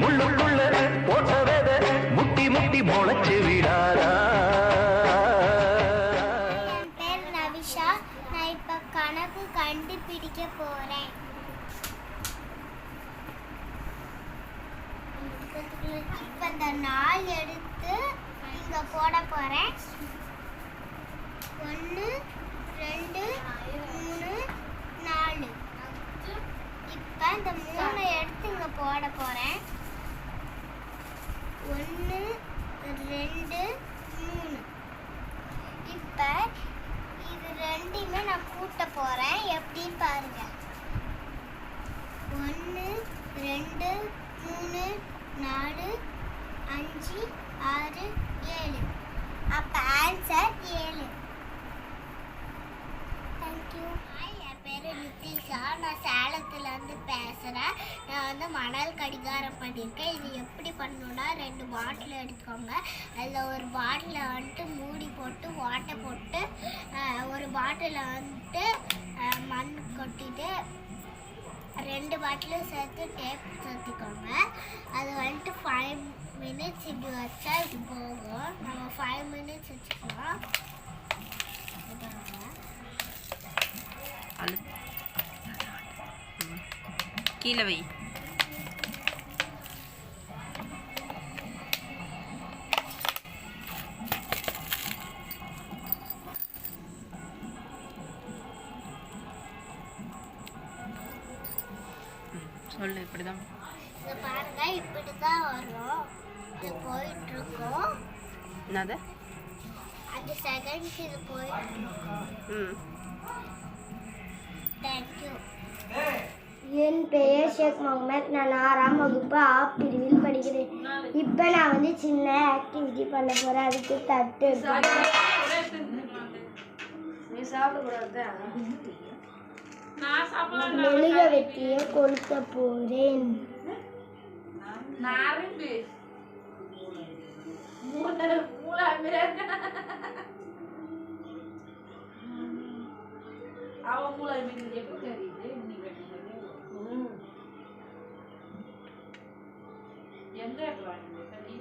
முள்ளுக்குள்ள போட்ட வேத முட்டி முட்டி முளைச்சு விடாதா. பேர் நவிஷா நான் இப்ப கணக்கு கண்டுபிடிக்க போறேன். இப்ப இந்த நாள் எடுத்து இங்க போட போறேன். ரெண்டையுமே நான் கூட்ட போறேன். எப்படின்னு பாருங்க. ஒன்று ரெண்டு மூணு நாலு அஞ்சு ஆறு ஏழு. அப்ப ஆன்சர் ஏழு. தேங்க்யூ என் பேர் நிதிஷா நான் சேலத்துலேருந்து பேசுகிறேன் நான் வந்து மணல் கடிகாரம் பண்ணியிருக்கேன். இது எப்படி பண்ணணும்னா ரெண்டு பாட்டில் எடுத்துக்கோங்க. அதில் ஒரு பாட்டில் வந்துட்டு மூடி போட்டு வாட்டை போட்டு அஹ், பாட்டிலில் வந்துட்டு மண் கொட்டிட்டு ரெண்டு பாட்டிலும் சேர்த்து டேப் சேர்த்துக்கோங்க அது வந்துட்டு ஃபைவ் மினிட்ஸ் இப்படி வச்சா இது போகும் நம்ம ஃபைவ் மினிட்ஸ் வச்சுக்கலாம். கீழே வை. சொல்லு இப்படிதான். இது பாருங்க இப்படி தான் வரும். இது போயிட்டு இருக்கும் என்னது? அந்த செகண்ட்ஸ் இது போயிட்டு இருக்கும் ம் தேங்க்யூ என் பெயர் ஷேக் முகமது. நான் ஆறாம் வகுப்பு ஆ பிரிவில் படிக்கிறேன். இப்போ நான் வந்து சின்ன ஆக்டிவிட்டி பண்ண போகிறேன் அதுக்கு தட்டு. மெழுக வெட்டியை கொளுத்த போகிறேன் அவன் மூளை எப்படி தெரியுது? எந்த இடத்துல வாங்கினது?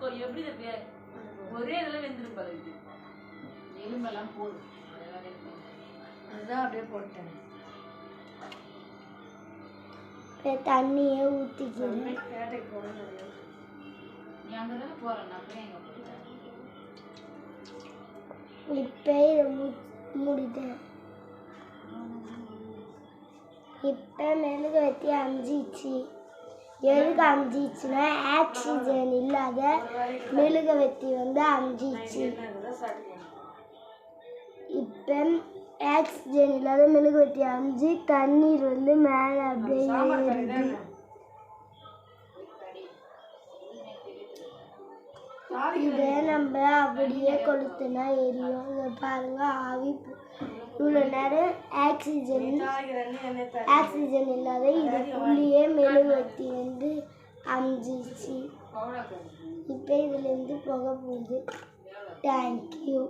கொ- எப்படி ஒரே இதில் வெந்துடும் இது. எலும்பெல்லாம் போடும். அதுதான் அப்படியே போட்டேன். தண்ணியை ஊற்றிக்கிறேன் நீ அங்கே தானே போகிறேன் நான் போய் எங்கே போகிறேன் இப்போ இதை மூ மூடிட்டேன். இப்போ மெழுகு வெட்டி அமிஞ்சிச்சு எதுக்கு அமிஞ்சிச்சுன்னா ஆக்சிஜன் இல்லாத மெழுகு வந்து அமிஞ்சிச்சு இப்போ ஆக்சிஜன் இல்லாத மெழுகு வெட்டி தண்ணீர் வந்து மேலே அப்படியே ஏறுது. இதை நம்ம அப்படியே கொளுத்துனா எரியும். இதை பாருங்க ஆவி இவ்வளோ நேரம் ஆக்சிஜன் ஆக்சிஜன் இல்லாத இதுக்குள்ளேயே அமிஞ்சிச்சு இப்போ இதுலேருந்து புகை போகுது. தேங்க்யூ